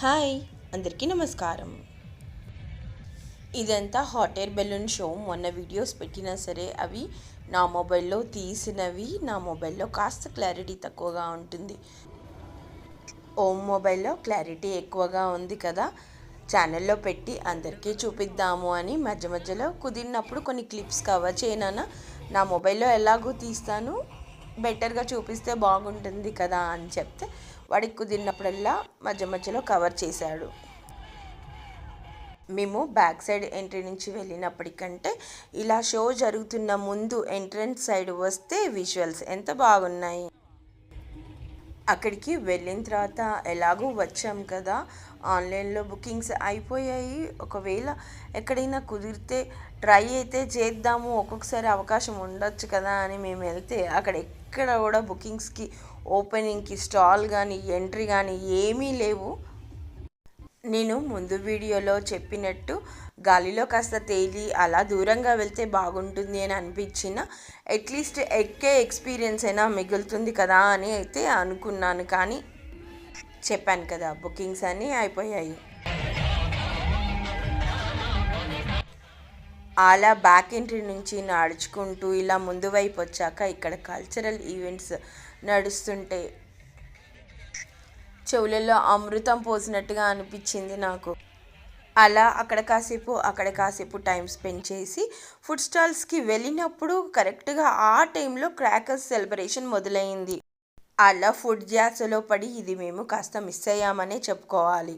Hi అందరికీ నమస్కారం. ఇదంతా హాట్ ఎయిర్ బెలూన్ షో. మొన్న వీడియోస్ పెట్టినా సరే అవి నా మొబైల్లో తీసినవి నా మొబైల్లో కాస్త క్లారిటీ తక్కువగా ఉంటుంది. ఓమ్ మొబైల్లో క్లారిటీ ఎక్కువగా ఉంది కదా. ఛానల్లో పెట్టి అందరికీ చూపిద్దాము అని మధ్య మధ్యలో కుదిరినప్పుడు కొన్ని క్లిప్స్ కవర్ చేయనా? నా మొబైల్లో ఎలాగో తీస్తాను? బెటర్గా చూపిస్తే బాగుంటుంది కదా అని చెప్తే వాడికి కుదిరినప్పుడల్లా మధ్య మధ్యలో కవర్ చేశాడు. మేము బ్యాక్ సైడ్ ఎంట్రీ నుంచి వెళ్ళినప్పటికంటే ఇలా షో జరుగుతున్న ముందు ఎంట్రన్స్ సైడ్ వస్తే విజువల్స్ ఎంత బాగున్నాయి? అక్కడికి వెళ్ళిన తర్వాత ఎలాగూ వచ్చాం కదా. ఆన్లైన్లో బుకింగ్స్ అయిపోయాయి. ఒకవేళ ఎక్కడైనా కుదిరితే ట్రై అయితే చేద్దాము. ఒక్కొక్కసారి అవకాశం ఉండొచ్చు కదా అని మేము వెళ్తే అక్కడ ఎక్కడ కూడా బుకింగ్స్కి ఓపెనింగ్కి స్టాల్ కానీ ఎంట్రీ కానీ ఏమీ లేవు. నేను ముందు వీడియోలో చెప్పినట్టు గాలిలో కాస్త తేలి అలా దూరంగా వెళ్తే బాగుంటుంది అని అనిపించిన అట్లీస్ట్ ఎక్కే ఎక్స్పీరియన్స్ అయినా మిగులుతుంది కదా అని అయితే అనుకున్నాను. కానీ చెప్పాను కదా బుకింగ్స్ అన్నీ అయిపోయాయి. అలా బ్యాక్ ఎంట్రీ నుంచి నడుచుకుంటూ ఇలా ముందు వైపు వచ్చాక ఇక్కడ కల్చరల్ ఈవెంట్స్ నడుస్తుంటే చెవులలో అమృతం పోసినట్టుగా అనిపించింది నాకు. అలా అక్కడ కాసేపు అక్కడ కాసేపు టైం స్పెండ్ చేసి ఫుడ్ స్టాల్స్కి వెళ్ళినప్పుడు కరెక్ట్గా ఆ టైంలో క్రాకర్స్ సెలబ్రేషన్ మొదలైంది. అలా ఫుడ్ జాసలో పడి ఇది మేము కాస్త మిస్ అయ్యామనే చెప్పుకోవాలి.